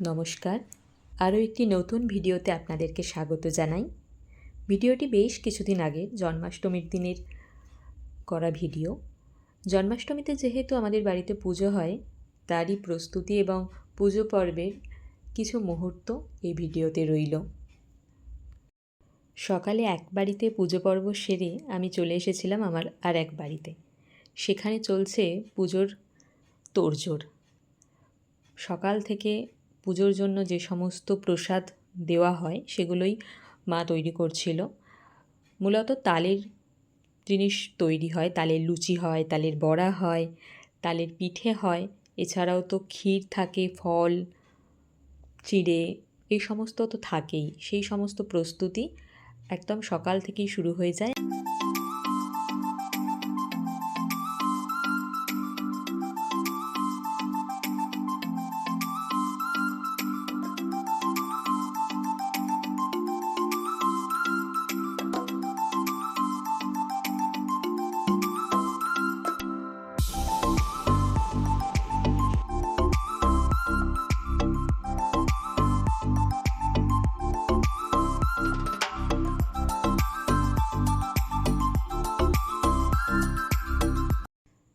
নমস্কার। আরও একটি নতুন ভিডিওতে আপনাদেরকে স্বাগত জানাই। ভিডিওটি বেশ কিছুদিন আগে জন্মাষ্টমীর দিনের করা ভিডিও। জন্মাষ্টমীতে যেহেতু আমাদের বাড়িতে পুজো হয়, তারই প্রস্তুতি এবং পুজো পর্বের কিছু মুহূর্ত এই ভিডিওতে রইল। সকালে এক বাড়িতে পুজো পর্ব সেরে আমি চলে এসেছিলাম আমার আর এক বাড়িতে। সেখানে চলছে পুজোর তোড়জোড়। সকাল থেকে পুজোর জন্য যে সমস্ত প্রসাদ দেওয়া হয়, সেগুলোই মা তৈরি করছিল। মূলত তালের জিনিস তৈরি হয়, তালের লুচি হয়, তালের বড়া হয়, তালের পিঠে হয়, এছাড়াও তো ক্ষীর থাকে, ফল, চিড়ে, এই সমস্ত তো থাকেই। সেই সমস্ত প্রস্তুতি একদম সকাল থেকেই শুরু হয়ে যায়।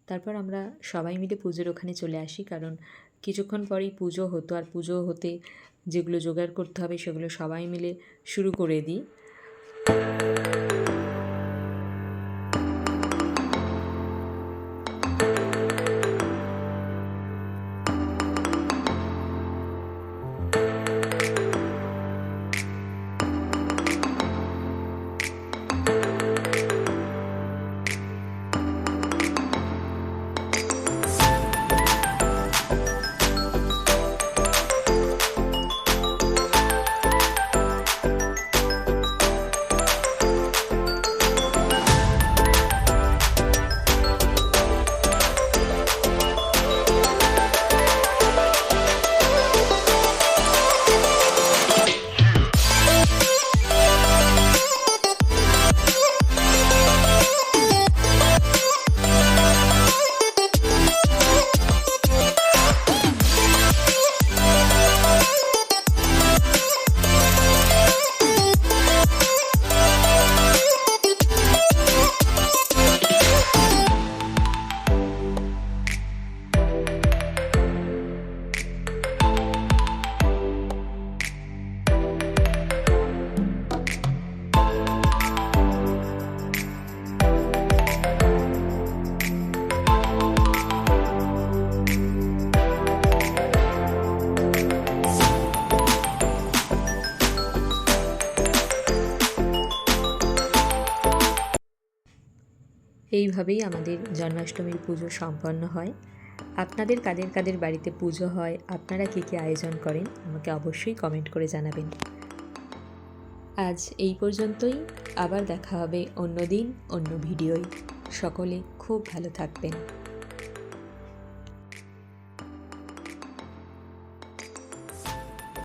তারপর আমরা সবাই মিলে পুজোর ওখানে চলে আসি, কারণ কিছুক্ষণ পরেই পুজো হতো আর পুজো হতে যেগুলো জোগাড় করতে হবে সেগুলো সবাই মিলে শুরু করে দিই। এইভাবেই আমাদের জন্মাষ্টমীর পুজো সম্পন্ন হয়। আপনাদের কাদের কাদের বাড়িতে পুজো হয়, আপনারা কী কী আয়োজন করেন, আমাকে অবশ্যই কমেন্ট করে জানাবেন। আজ এই পর্যন্তই, আবার দেখা হবে অন্য দিন, অন্য ভিডিওয়। সকলে খুব ভালো থাকবেন।